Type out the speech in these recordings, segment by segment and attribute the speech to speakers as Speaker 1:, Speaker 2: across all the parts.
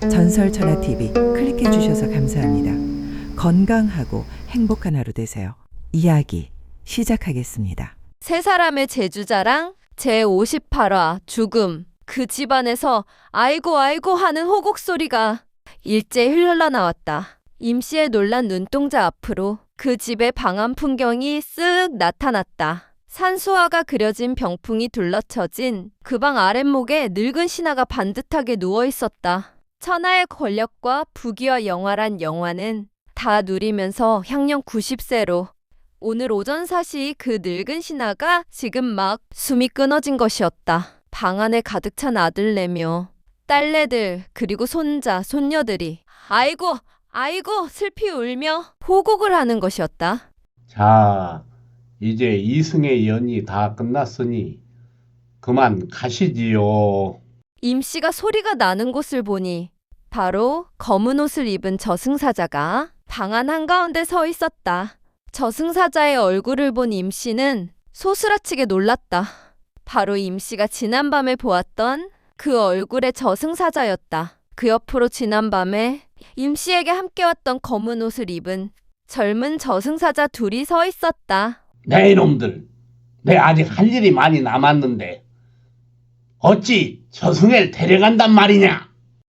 Speaker 1: 전설천하TV 클릭해 주셔서 감사합니다. 건강하고 행복한 하루 되세요. 이야기 시작하겠습니다.
Speaker 2: 세 사람의 제주자랑 제58화 죽음 그 집안에서 아이고 아이고 하는 호곡 소리가 일제히 흘러나왔다. 임씨의 놀란 눈동자 앞으로 그 집의 방안 풍경이 쓱 나타났다. 산수화가 그려진 병풍이 둘러쳐진 그 방 아랫목에 늙은 신하가 반듯하게 누워 있었다. 천하의 권력과 부귀와 영화란 영화는 다 누리면서 향년 90세로 오늘 오전 사시 그 늙은 신하가 지금 막 숨이 끊어진 것이었다. 방 안에 가득 찬 아들내며 딸내들 그리고 손자 손녀들이 아이고 아이고 슬피 울며 호곡을 하는 것이었다.
Speaker 3: 자, 이제 이승의 연이 다 끝났으니 그만 가시지요.
Speaker 2: 임씨가 소리가 나는 곳을 보니 바로 검은 옷을 입은 저승사자가 방 안 한가운데 서 있었다. 저승사자의 얼굴을 본 임씨는 소스라치게 놀랐다. 바로 임씨가 지난밤에 보았던 그 얼굴의 저승사자였다. 그 옆으로 지난밤에 임씨에게 함께 왔던 검은 옷을 입은 젊은 저승사자 둘이 서 있었다.
Speaker 3: 네 이놈들, 내 아직 할 일이 많이 남았는데 어찌 저승을 데려간단 말이냐?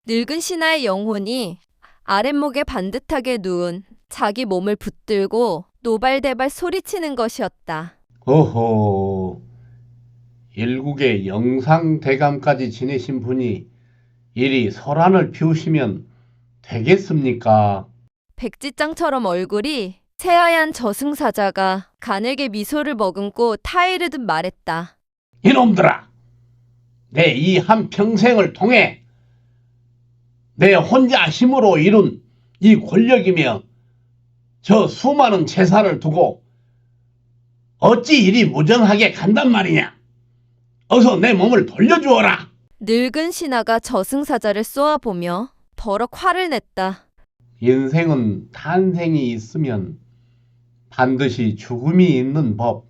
Speaker 2: 늙은 신하의 영혼이 아랫목에 반듯하게 누운 자기 몸을 붙들고 노발대발 소리치는 것이었다.
Speaker 3: 어허, 일국의 영상대감까지 지내신 분이 이리 설안을 피우시면 되겠습니까?
Speaker 2: 백지장처럼 얼굴이 새하얀 저승사자가 가늘게 미소를 머금고 타이르듯 말했다.
Speaker 3: 이놈들아, 내 이 한 평생을 통해 내 혼자 힘으로 이룬 이 권력이며 저 수많은 재산을 두고 어찌 이리 무정하게 간단 말이냐? 어서 내 몸을 돌려주어라.
Speaker 2: 늙은 신하가 저승사자를 쏘아보며 버럭 화를 냈다.
Speaker 3: 인생은 탄생이 있으면 반드시 죽음이 있는 법.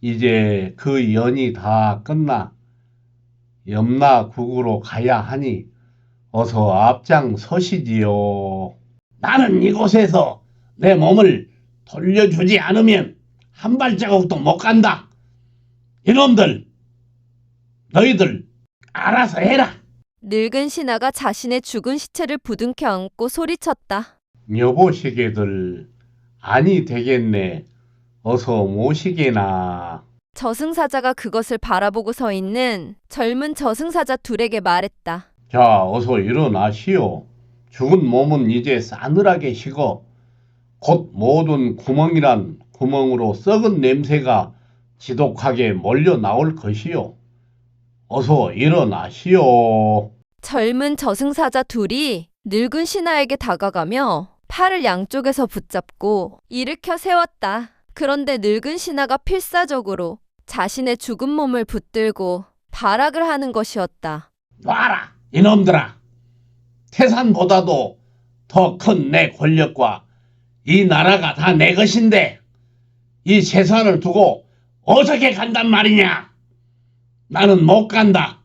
Speaker 3: 이제 그 연이 다 끝나 염라국으로 가야 하니 어서 앞장 서시지요. 나는 이곳에서 내 몸을 돌려주지 않으면 한 발자국도 못 간다. 이놈들, 너희들 알아서 해라.
Speaker 2: 늙은 신하가 자신의 죽은 시체를 부둥켜 안고 소리쳤다.
Speaker 3: 여보시게들 아니 되겠네. 어서 모시게나.
Speaker 2: 저승사자가 그것을 바라보고 서 있는 젊은 저승사자 둘에게 말했다.
Speaker 3: 자, 어서 일어나시오. 죽은 몸은 이제 싸늘하게 식어 곧 모든 구멍이란 구멍으로 썩은 냄새가 지독하게 몰려 나올 것이요. 어서 일어나시오.
Speaker 2: 젊은 저승사자 둘이 늙은 신하에게 다가가며 팔을 양쪽에서 붙잡고 일으켜 세웠다. 그런데 늙은 신하가 필사적으로 자신의 죽은 몸을 붙들고 발악을 하는 것이었다.
Speaker 3: 놔라, 이놈들아. 태산보다도 더 큰 내 권력과 이 나라가 다 내 것인데 이 재산을 두고 어떻게 간단 말이냐? 나는 못 간다.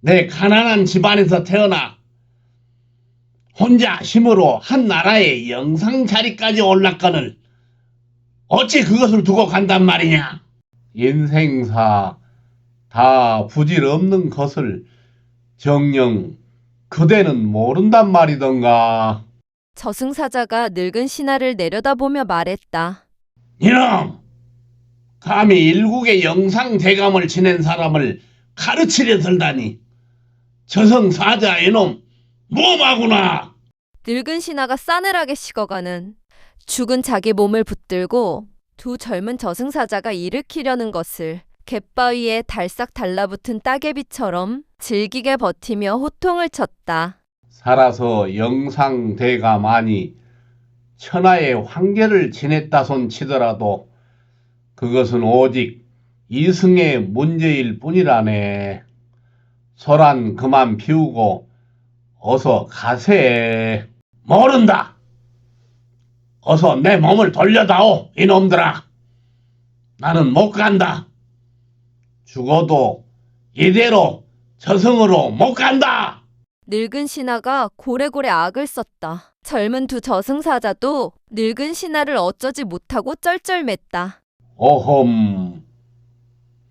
Speaker 3: 내 가난한 집안에서 태어나 혼자 힘으로 한 나라의 영상 자리까지 올랐거늘 어찌 그것을 두고 간단 말이냐? 인생사 다 부질 없는 것을 정녕 그대는 모른단 말이던가.
Speaker 2: 저승사자가 늙은 신하를 내려다보며 말했다.
Speaker 3: 이놈! 감히 일국의 영상 대감을 지낸 사람을 가르치려 들다니. 저승사자 이놈 무엄하구나.
Speaker 2: 늙은 신하가 싸늘하게 식어가는 죽은 자기 몸을 붙들고 두 젊은 저승사자가 일으키려는 것을 갯바위에 달싹 달라붙은 따개비처럼 질기게 버티며 호통을 쳤다.
Speaker 3: 살아서 영상 대감하니 천하의 황제를 지냈다손 치더라도 그것은 오직 이승의 문제일 뿐이라네. 소란 그만 피우고 어서 가세. 모른다. 어서 내 몸을 돌려다오, 이놈들아. 나는 못 간다. 죽어도 이대로 저승으로 못 간다.
Speaker 2: 늙은 신하가 고래고래 악을 썼다. 젊은 두 저승사자도 늙은 신하를 어쩌지 못하고 쩔쩔맸다.
Speaker 3: 어험,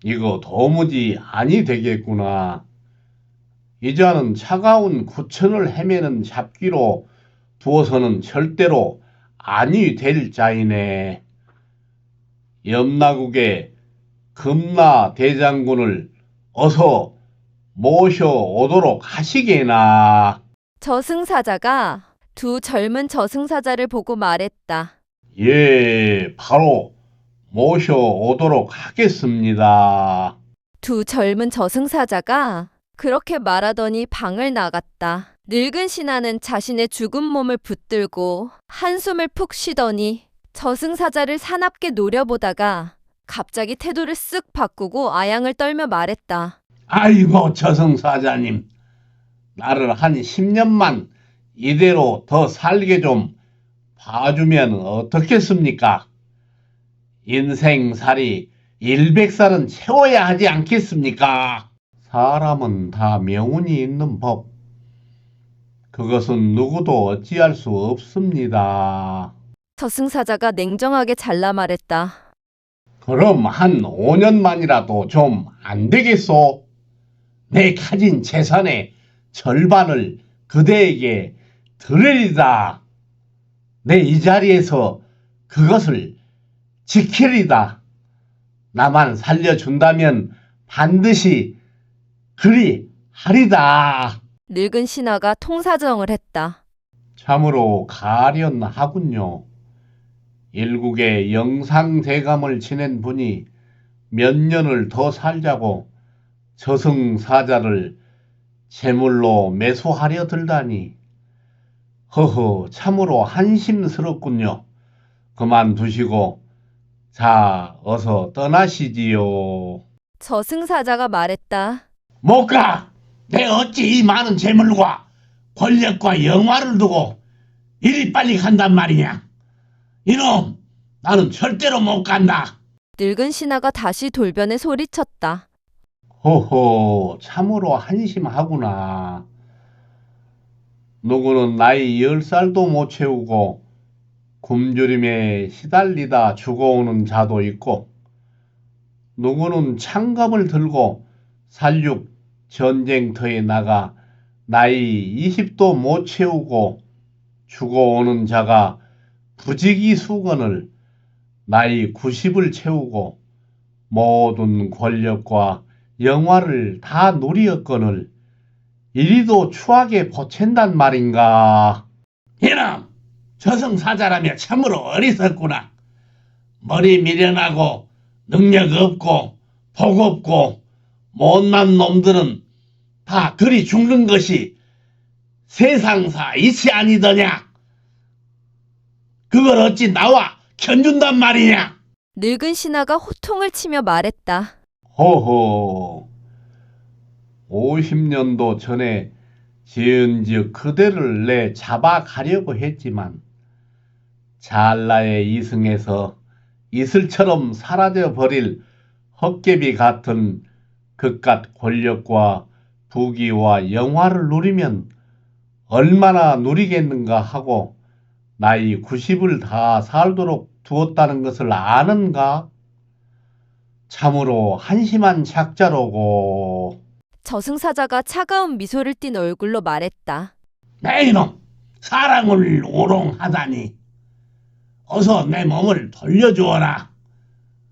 Speaker 3: 이거 도무지 아니 되겠구나. 이자는 차가운 구천을 헤매는 잡기로 두어서는 절대로 아니 될 자이네. 염라국의 금나 대장군을 어서 모셔오도록 하시게나.
Speaker 2: 저승사자가 두 젊은 저승사자를 보고 말했다.
Speaker 3: 예, 바로 모셔오도록 하겠습니다.
Speaker 2: 두 젊은 저승사자가 그렇게 말하더니 방을 나갔다. 늙은 신하는 자신의 죽은 몸을 붙들고 한숨을 푹 쉬더니 저승사자를 사납게 노려보다가 갑자기 태도를 쓱 바꾸고 아양을 떨며 말했다.
Speaker 3: 아이고 저승사자님 나를 한 10년만 이대로 더 살게 좀 봐주면 어떻겠습니까? 인생살이 100살은 채워야 하지 않겠습니까? 사람은 다 명운이 있는 법. 그것은 누구도 어찌할 수 없습니다.
Speaker 2: 저승사자가 냉정하게 잘라 말했다.
Speaker 3: 그럼 한 5년만이라도 좀 안 되겠소? 내 가진 재산의 절반을 그대에게 드리리다. 내 이 자리에서 그것을 지키리다. 나만 살려준다면 반드시 그리 하리다.
Speaker 2: 늙은 신하가 통사정을 했다.
Speaker 3: 참으로 가련하군요. 일국의 영상대감을 지낸 분이 몇 년을 더 살자고 저승사자를 제물로 매수하려 들다니. 허허, 참으로 한심스럽군요. 그만두시고, 자, 어서 떠나시지요.
Speaker 2: 저승사자가 말했다.
Speaker 3: 못 가! 내 어찌 이 많은 재물과 권력과 영화를 두고 이리 빨리 간단 말이냐? 이놈, 나는 절대로 못 간다.
Speaker 2: 늙은 신하가 다시 돌변에 소리쳤다.
Speaker 3: 호호, 참으로 한심하구나. 누구는 나이 열 살도 못 채우고 굶주림에 시달리다 죽어오는 자도 있고, 누구는 창검을 들고 살육 전쟁터에 나가 나이 20도 못 채우고 죽어오는 자가 부지기 수건을 나이 90을 채우고 모든 권력과 영화를 다 누리었거늘 이리도 추하게 보챈단 말인가. 이놈, 저승사자라며 참으로 어리석구나. 머리 미련하고 능력 없고 복 없고 못난 놈들은 다 그리 죽는 것이 세상사 이치 아니더냐? 그걸 어찌 나와 견준단 말이냐?
Speaker 2: 늙은 신하가 호통을 치며 말했다.
Speaker 3: 호호, 50년도 전에 지은 즉 그대를 내 잡아가려고 했지만 잘나의 이승에서 이슬처럼 사라져 버릴 헛개비 같은 그깟 권력과 부귀와 영화를 누리면 얼마나 누리겠는가 하고 나이 90을 다 살도록 두었다는 것을 아는가? 참으로 한심한 작자로고.
Speaker 2: 저승사자가 차가운 미소를 띤 얼굴로 말했다.
Speaker 3: 내 이놈, 사랑을 오롱하다니. 어서 내 몸을 돌려주어라.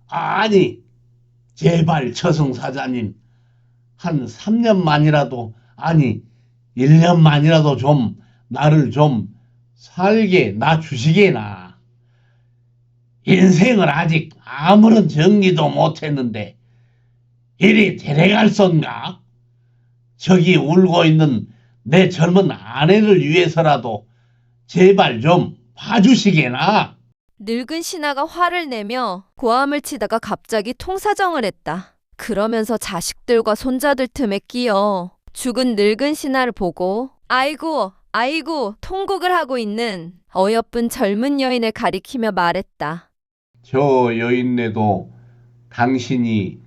Speaker 3: 아니, 제발 저승사자님, 한 3년만이라도, 아니, 1년만이라도 좀, 나를 좀 살게 놔주시게나. 인생을 아직 아무런 정리도 못했는데, 이리 데려갈 선가? 저기 울고 있는 내 젊은 아내를 위해서라도 제발 좀 봐주시게나.
Speaker 2: 늙은 신하가 화를 내며 고함을 치다가 갑자기 통사정을 했다. 그러면서 자식들과 손자들 틈에 끼어 죽은 늙은 신하를 보고 아이고 아이고 통곡을 하고 있는 어여쁜 젊은 여인을 가리키며 말했다.
Speaker 3: 저 여인네도 당신이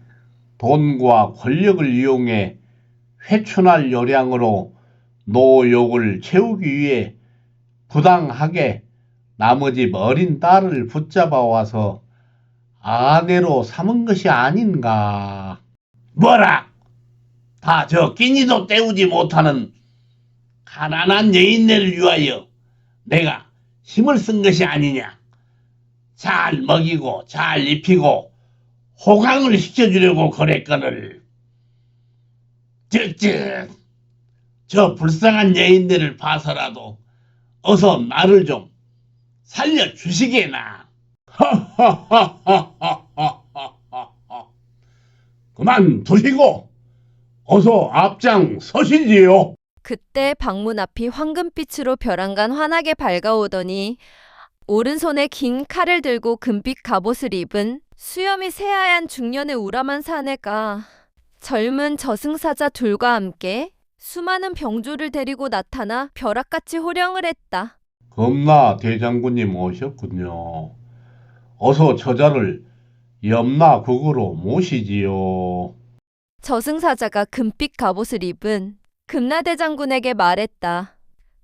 Speaker 3: 돈과 권력을 이용해 회춘할 요량으로 노욕을 채우기 위해 부당하게 나머지 어린 딸을 붙잡아 와서 아내로 삼은 것이 아닌가. 뭐라? 다 저 끼니도 때우지 못하는 가난한 여인네를 위하여 내가 힘을 쓴 것이 아니냐. 잘 먹이고 잘 입히고 호강을 시켜주려고 그랬거늘. 즉즉 저 불쌍한 여인들을 봐서라도 어서 나를 좀 살려주시게나. 그만 두시고 어서 앞장 서시지요.
Speaker 2: 그때 방문 앞이 황금빛으로 벼랑간 환하게 밝아오더니 오른손에 긴 칼을 들고 금빛 갑옷을 입은 수염이 새하얀 중년의 우람한 사내가 젊은 저승사자 둘과 함께 수많은 병조를 데리고 나타나 벼락같이 호령을 했다.
Speaker 3: 검나 대장군님 오셨군요. 어서 저자를 염라국으로 모시지요.
Speaker 2: 저승사자가 금빛 갑옷을 입은 금나대장군에게 말했다.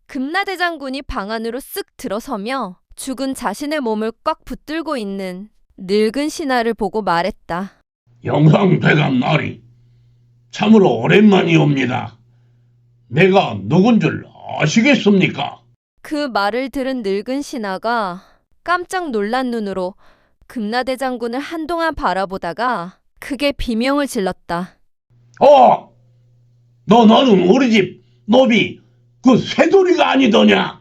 Speaker 2: 금나대장군이 방 안으로 쓱 들어서며 죽은 자신의 몸을 꽉 붙들고 있는 늙은 신하를 보고 말했다.
Speaker 3: 영상대감 나리 참으로 오랜만이옵니다. 내가 누군 줄 아시겠습니까?
Speaker 2: 그 말을 들은 늙은 신하가 깜짝 놀란 눈으로 금나대 장군을 한동안 바라보다가 크게 비명을 질렀다.
Speaker 3: 어! 너 너는 우리 집 노비 그 쇠돌이가 아니더냐?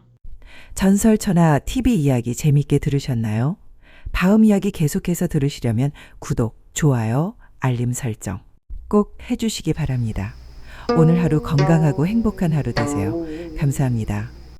Speaker 1: 전설천하 TV 이야기 재밌게 들으셨나요? 다음 이야기 계속해서 들으시려면 구독, 좋아요, 알림 설정 꼭 해주시기 바랍니다. 오늘 하루 건강하고 행복한 하루 되세요. 감사합니다.